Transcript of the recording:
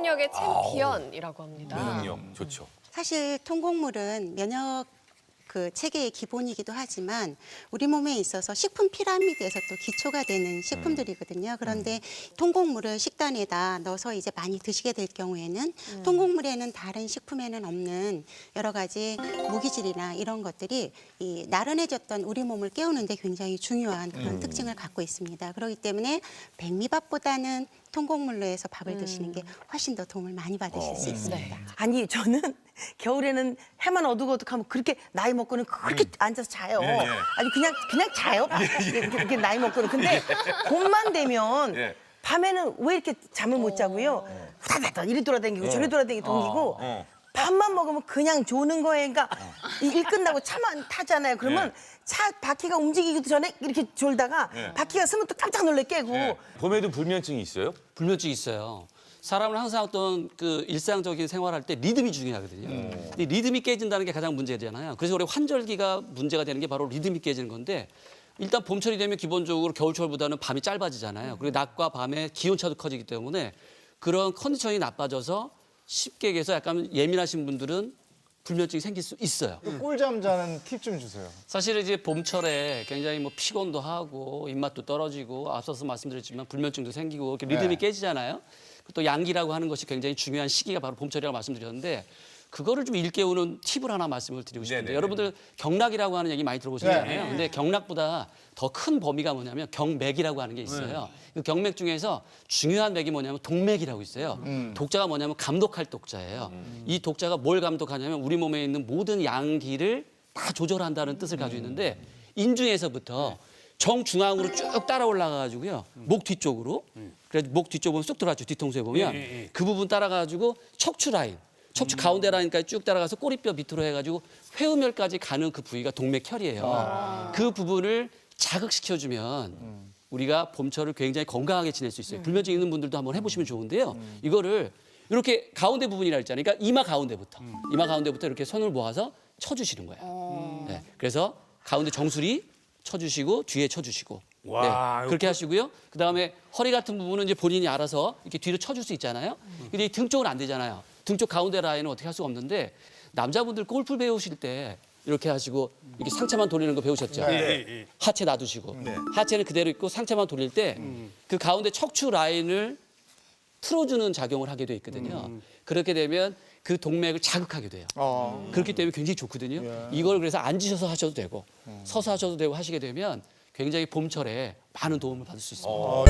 면역력의 챔피언이라고 합니다. 면역력 좋죠. 사실 통곡물은 면역 그 체계의 기본이기도 하지만 우리 몸에 있어서 식품 피라미드에서 또 기초가 되는 식품들이거든요. 그런데 통곡물을 식단에다 넣어서 이제 많이 드시게 될 경우에는 통곡물에는 다른 식품에는 없는 여러 가지 무기질이나 이런 것들이 이 나른해졌던 우리 몸을 깨우는데 굉장히 중요한 그런 특징을 갖고 있습니다. 그렇기 때문에 백미밥보다는 통곡물로 해서 밥을 드시는 게 훨씬 더 도움을 많이 받으실 수 있습니다. 아니 저는 겨울에는 해만 어둑어둑하면 그렇게 나이 먹고는 그렇게 앉아서 자요. 예, 예. 아니 그냥 그냥 자요. 이렇게, 이렇게 나이 먹고는. 근데 봄만 되면 예. 밤에는 왜 이렇게 잠을 못 자고요? 후다다다 이리 돌아다니고 저리 돌아다니고 동기고 어. 밥만 먹으면 그냥 조는 거예요. 그러니까 이일 끝나고 차만 타잖아요. 그러면 차 바퀴가 움직이기도 전에 이렇게 졸다가 예. 바퀴가 서면 또 깜짝 놀래 깨고 예. 봄에도 불면증이 있어요? 불면증이 있어요. 사람은 항상 어떤 그 일상적인 생활할 때 리듬이 중요하거든요. 근데 리듬이 깨진다는 게 가장 문제잖아요. 그래서 우리 환절기가 문제가 되는 게 바로 리듬이 깨지는 건데 일단 봄철이 되면 기본적으로 겨울철보다는 밤이 짧아지잖아요. 그리고 낮과 밤의 기온차도 커지기 때문에 그런 컨디션이 나빠져서 쉽게 얘기해서 약간 예민하신 분들은 불면증이 생길 수 있어요. 꿀잠 자는 팁 좀 주세요. 사실은 이제 봄철에 굉장히 뭐 피곤도 하고 입맛도 떨어지고 앞서서 말씀드렸지만 불면증도 생기고 이렇게 리듬이 네. 깨지잖아요. 그또 양기라고 하는 것이 굉장히 중요한 시기가 바로 봄철이라고 말씀드렸는데 그거를 좀 일깨우는 팁을 하나 말씀을 드리고 싶은데 네네. 여러분들 경락이라고 하는 얘기 많이 들어보셨잖아요. 네. 근데 경락보다 더 큰 범위가 뭐냐면 경맥이라고 하는 게 있어요. 그 경맥 중에서 중요한 맥이 뭐냐면 동맥이라고 있어요. 독자가 뭐냐면 감독할 독자예요. 이 독자가 뭘 감독하냐면 우리 몸에 있는 모든 양기를 다 조절한다는 뜻을 가지고 있는데 인중에서부터 정중앙으로 쭉 따라 올라가가지고요. 목 뒤쪽으로. 그래서 목 뒤쪽 보면 쑥 들어갔죠. 뒤통수에 보면. 그 부분 따라가지고 척추 라인. 척추 가운데 라인까지 쭉 따라가서 꼬리뼈 밑으로 해가지고 회음혈까지 가는 그 부위가 동맥혈이에요. 그 부분을 자극시켜주면 우리가 봄철을 굉장히 건강하게 지낼 수 있어요. 불면증 있는 분들도 한번 해보시면 좋은데요. 이거를 이렇게 가운데 부분이라 했잖아요. 그러니까 이마 가운데부터. 이마 가운데부터 이렇게 손을 모아서 쳐주시는 거예요. 네. 그래서 가운데 정수리 쳐주시고 뒤에 쳐주시고. 와, 네. 그렇게 하시고요. 그 다음에 허리 같은 부분은 이제 본인이 알아서 이렇게 뒤로 쳐줄 수 있잖아요. 근데 이 등 쪽은 안 되잖아요. 등쪽 가운데 라인은 어떻게 할 수가 없는데 남자분들 골프 배우실 때 이렇게 하시고 이렇게 상체만 돌리는 거 배우셨죠? 하체 놔두시고 하체는 그대로 있고 상체만 돌릴 때 그 가운데 척추 라인을 틀어주는 작용을 하게 돼 있거든요. 그렇게 되면 그 동맥을 자극하게 돼요. 어. 그렇기 때문에 굉장히 좋거든요. 이걸 그래서 앉으셔서 하셔도 되고 서서 하셔도 되고 하시게 되면 굉장히 봄철에 많은 도움을 받을 수 있습니다. 어.